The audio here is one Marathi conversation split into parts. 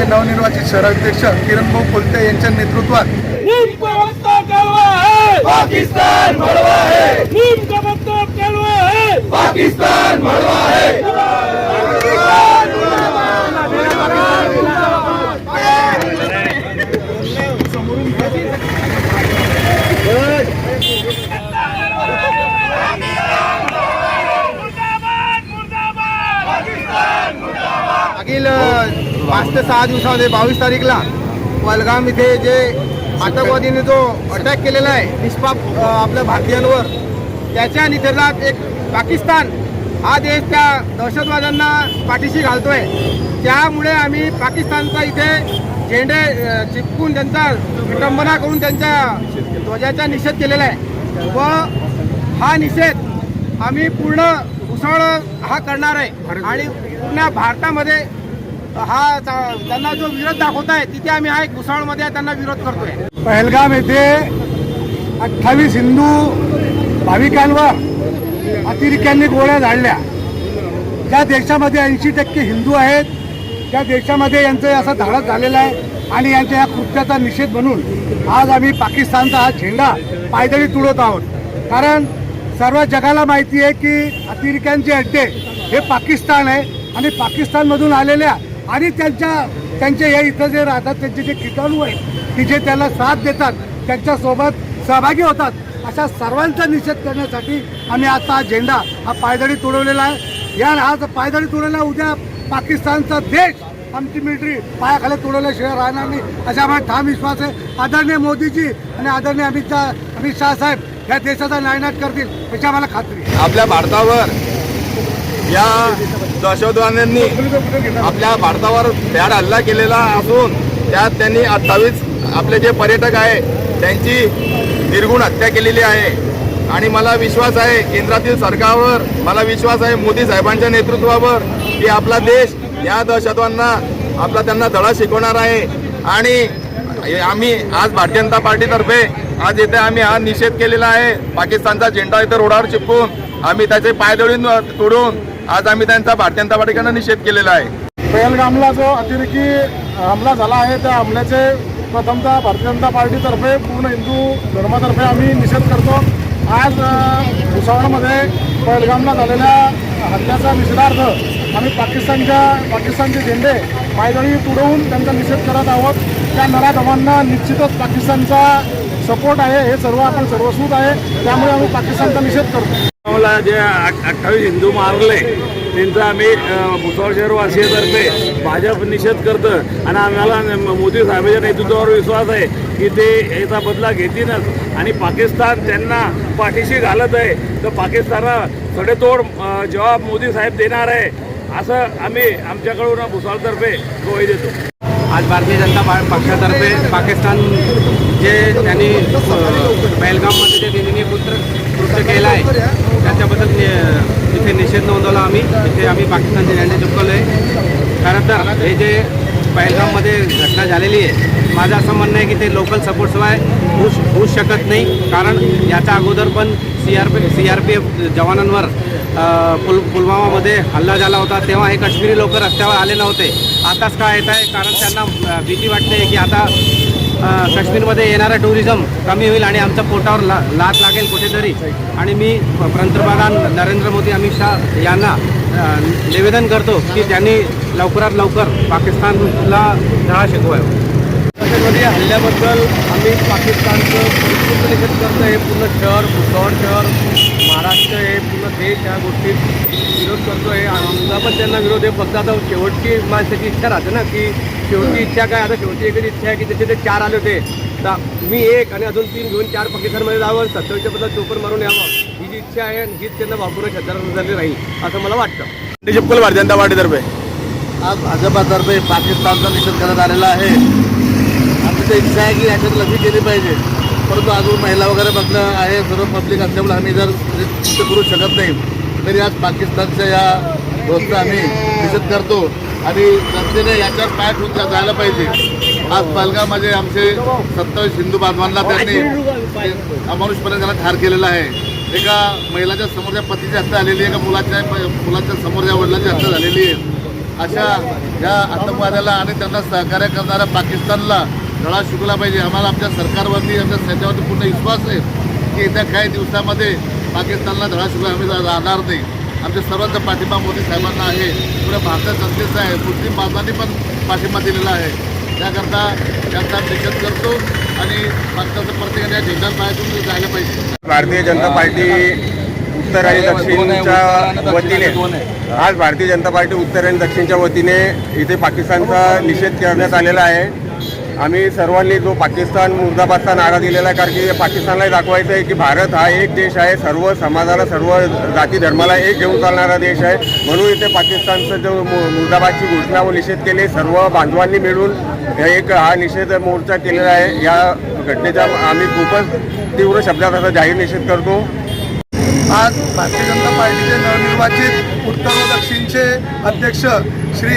पार्टीचे नवनिर्वाचित शहराध्यक्ष किरण भाऊ कोलते यांच्या नेतृत्वात है। पाकिस्तान है। पाकिस्तान दहा दिवसामध्ये बावीस तारीखला वलगाम इथे जे आतंकवादीने जो अटॅक केलेला आहे निष्पाप आपल्या भारतीयांवर त्याच्या निषेधात एक पाकिस्तान हा देश त्या दहशतवाद्यांना पाठीशी घालतोय. त्यामुळे आम्ही पाकिस्तानचा इथे झेंडे चिपकून त्यांचा विटंबना करून त्यांच्या ध्वजाचा निषेध केलेला आहे. व हा निषेध आम्ही पूर्ण उसळ हा करणार आहे. आणि पूर्ण भारतामध्ये हा त्यांना जो विरोध दाखवत आहे तिथे आम्ही हा एक घुसाळमध्ये त्यांना विरोध करतोय. पहलगाम येथे अठ्ठावीस हिंदू भाविकांवर अतिरेक्यांनी गोळ्या झाडल्या. ज्या देशामध्ये ऐंशी टक्के हिंदू आहेत त्या देशामध्ये यांचं असं धाडस झालेला आहे आणि यांच्या या कृत्याचा निषेध म्हणून आज आम्ही पाकिस्तानचा हा झेंडा पायदळी तुडवत आहोत. कारण सर्व जगाला माहिती आहे की अतिरेक्यांचे अड्डे हे पाकिस्तान आहे आणि पाकिस्तानमधून आलेल्या आणि त्यांच्या त्यांचे या इथं जे राहतात त्यांचे जे किटाणू आहेत की जे त्याला साथ देतात त्यांच्यासोबत सहभागी होतात अशा सर्वांचा निषेध करण्यासाठी आम्ही आता हा झेंडा हा पायदळी तुडवलेला आहे. या आज पायदळी तुडवला उद्या पाकिस्तानचा देश आमची मिलिटरी पायाखाली तुडवल्याशिवाय राहणार नाही. असा आम्हाला ठाम विश्वास आहे. आदरणीय मोदीजी आणि आदरणीय अमित शाह अमित शाह साहेब या देशाचा नायनाट करतील याची आम्हाला खात्री आपल्या भारतावर या दहशतवाद्यांनी आपल्या भारतावर भ्याड हल्ला केलेला असून त्यात त्यांनी अठ्ठावीस आपले जे पर्यटक आहे त्यांची निर्गुण हत्या केलेली आहे. आणि मला विश्वास आहे केंद्रातील सरकारवर मला विश्वास आहे मोदी साहेबांच्या नेतृत्वावर की आपला देश या दहशतवाद्यांना आपला त्यांना धडा शिकवणार आहे. आणि आम्ही आज भारतीय जनता पार्टीतर्फे आज येथे आम्ही हा निषेध केलेला आहे. पाकिस्तानचा झेंडा इथे रोडावर चिपकून आम्ही त्याचे पायदळी तोडून आज आम्ही त्यांचा भारतीय जनता पार्टीकडनं निषेध केलेला आहे. पहलगामला जो अतिरेकी हमला झाला आहे त्या हमल्याचे प्रथमतः भारतीय जनता पार्टीतर्फे पूर्ण हिंदू धर्मातर्फे आम्ही निषेध करतो. आज भुसावळमध्ये पहलगामला झालेल्या हल्ल्याचा निषेधार्थ आम्ही पाकिस्तानच्या पाकिस्तानचे झेंडे पायदळी तुडवून त्यांचा निषेध करत आहोत. त्या नराधमांना निश्चितच पाकिस्तानचा सपोर्ट आहे हे सर्व आपण सर्वस्वीत आहे. त्यामुळे आम्ही पाकिस्तानचा निषेध करतो. आम्हाला जे अठ्ठावीस हिंदू मारले त्यांचा आम्ही भुसावळ शहरवासियातर्फे भाजप निषेध करतं आणि आम्हाला मोदी साहेबांच्या नेतृत्वावर विश्वास आहे की ते याचा बदला घेतीलच. आणि पाकिस्तान त्यांना पाठीशी घालत आहे. तर पाकिस्तानला सडेतोड जवाब मोदी साहेब देणार आहे. असं आम्ही आमच्याकडून भुसावळतर्फे ग्वाही देतो. आज भारतीय जनता पक्षातर्फे पाकिस्तान जे त्यांनी अ, पहलगाममध्ये जे त्यांनी पुत्र कृत्य केलं आहे त्याच्याबद्दल नि- निषेध नोंदवला आम्ही. तिथे आम्ही पाकिस्तानचे झेंडे चुकवले खरं तर हे जे पहलगाममध्ये घटना झालेली आहे माझं असं म्हणणं आहे की ते लोकल सपोर्टशिवाय होऊ होऊ शकत नाही. कारण याच्या अगोदर पण C R P C R P F जवानांवर पुल पुलवामामध्ये हल्ला झाला होता. तेव्हा हे काश्मीरी लोक रस्त्यावर आले नव्हते. आताच काय येत आहे? कारण त्यांना भीती वाटते की आता काश्मीरमध्ये येणारा टुरिझम कमी होईल आणि आमच्या पोटावर ला लात लागेल कुठेतरी. आणि मी पंतप्रधान नरेंद्र मोदी अमित शहा यांना निवेदन करतो की त्यांनी लवकरात लवकर पाकिस्तानला धडा शिकवाय दहशतवादी हल्ल्याबद्दल आम्ही पाकिस्तानचं परिपूर्ण निषेध करतो हे पूर्ण शहर भुसावळ शहर महाराष्ट्र हे पूर्ण देश ह्या गोष्टीत विरोध करतो आहे आमचा पण त्यांना विरोध आहे. फक्त आता शेवटची माणसाची इच्छा राहते ना की शेवटची इच्छा काय? आता शेवटची एकच इच्छा आहे की त्याचे ते चार आले होते. तर मी एक आणि अजून तीन घेऊन चार पाकिस्तानमध्ये जावं. सत्तावीसच्या बद्दल चोपर मारून यावं. ही जी इच्छा आहे आणि हीच त्यांना वापरून छत्तर राहील असं मला वाटतं. चप्पल भारतीय जनता पार्टीतर्फे आज भाजपातर्फे पाकिस्तानचा निषेध करण्यात आलेला आहे. आमची इच्छा आहे की याच्यात लक्ष केली पाहिजे. परंतु अजून महिला वगैरे बघणं आहे सर्व पब्लिक असल्यामुळे आम्ही जर करू शकत नाही. तरी आज पाकिस्तानच्या या गोष्ट आम्ही निषेध करतो. आणि जनतेने याच्यावर पाय ठेवून जायला पाहिजे. आज पालगामध्ये आमचे सत्तावीस हिंदू बांधवांना त्यांनी अमानुषपणे त्याला ठार केलेला आहे. एका महिलाच्या समोरच्या पतीची हत्या झालेली आहे एका मुलाच्या मुलाच्या समोरच्या वडिलांची हत्या झालेली आहे. अशा या आतंकवाद्याला आणि त्यांना सहकार्य करणाऱ्या पाकिस्तानला धडा शिकवला पाहिजे. आम्हाला आमच्या सरकारवरती आमच्या सैन्यावरती पूर्ण विश्वास आहे की येत्या काही दिवसामध्ये पाकिस्तानला धडा शिकवला आम्ही राहणार नाही. आमच्या सर्वांचा पाठिंबा मोदी साहेबांना आहे. पुढे भारतात जनतेचा आहे. मुस्लिम बांधवांनी पण पाठिंबा दिलेला आहे. त्याकरता त्यांचा निषेध करतो आणि भारताचं प्रत्येकाने या झेंडा पायातून जायला पाहिजे. भारतीय जनता पार्टी उत्तर आणि दक्षिणच्या वतीने आज भारतीय जनता पार्टी उत्तर आणि दक्षिणच्या वतीने इथे पाकिस्तानचा निषेध करण्यात आलेला आहे. आम्ही सर्वांनी जो पाकिस्तान मुर्दाबादचा नारा दिलेला आहे कारण की पाकिस्तानलाही दाखवायचं आहे की भारत हा एक देश आहे सर्व समाजाला सर्व जाती धर्माला एक घेऊन चालणारा देश आहे. म्हणून इथे पाकिस्तानचं जो मु- मुर्दाबादची घोषणा व निषेध केली सर्व बांधवांनी मिळून एक हा निषेध मोर्चा केलेला आहे. या घटनेचा आम्ही खूपच तीव्र शब्दात असा जाहीर निषेध करतो. आज भारतीय जनता पार्टीचे नवनिर्वाचित उत्तर व दक्षिणचे अध्यक्ष श्री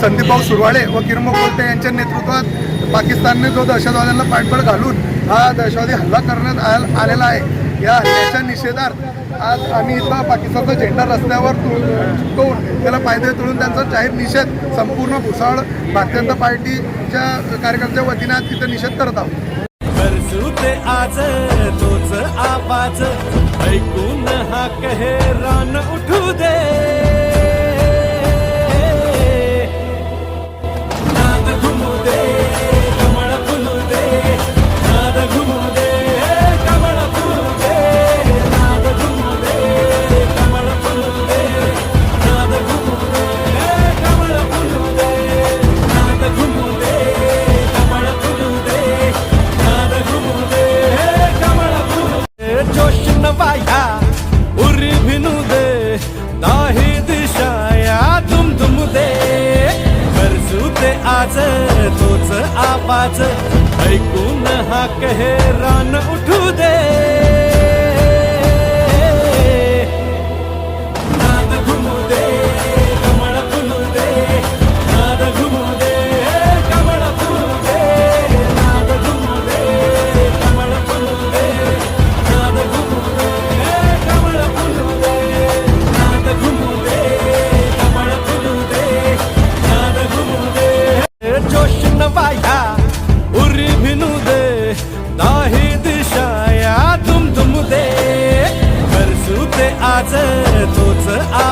संदीपभाऊ सुरवाडे व किरमो कोलते यांच्या नेतृत्वात पाकिस्तानने जो दहशतवाद्यांना पाठबळ घालून हा दहशतवादी हल्ला करण्यात आल- आलेला आहे. या हल्ल्याच्या निषेधार्थ आज आम्ही इथं पाकिस्तानचा झेंडा रस्त्यावर तुटवून त्याला पायदळ तोडून त्यांचा जाहीर निषेध संपूर्ण भुसावळ भारतीय जनता पार्टीच्या कार्यकर्त्याच्या वतीने आज तिथं निषेध करत आहोत. आज तोच आवाज ऐकून हा कहे रान उठू दे. आवाज. ऐकून हा कहे रान उठ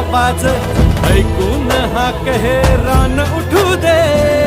आवाज ऐकून हा कहे रान उठू दे.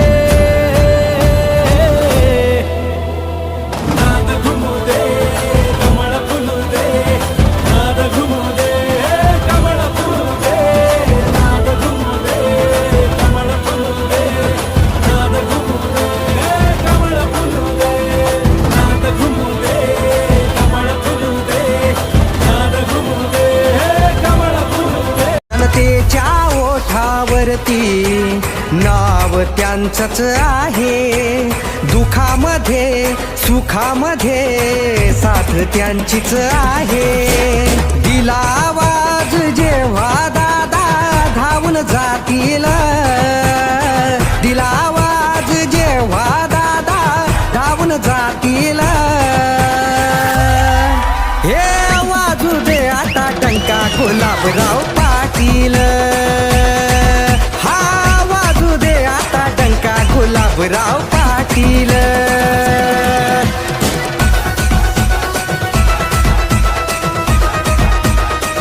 त्यांचंच आहे दुखामध्ये सुखामध्ये साथ त्यांचीच आहे. गुलाबराव पाटील.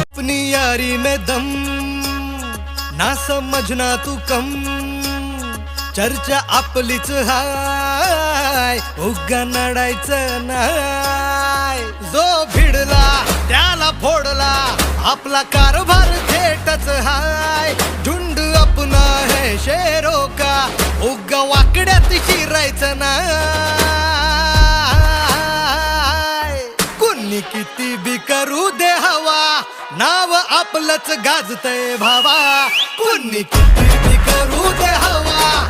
अपनी यारी में दम ना समजना तू कम. चर्चा आपलीच हाय उगा नडायचं नाय. जो भिडला त्याला फोडला आपला कारभार थेटच हाय. झुंड है शेरो का उग वाकड्यात शिरायचं ना कुणी किती बी करू दे हवा. नाव आपलंच गाजतय भावा. कुणी किती करू दे हवा.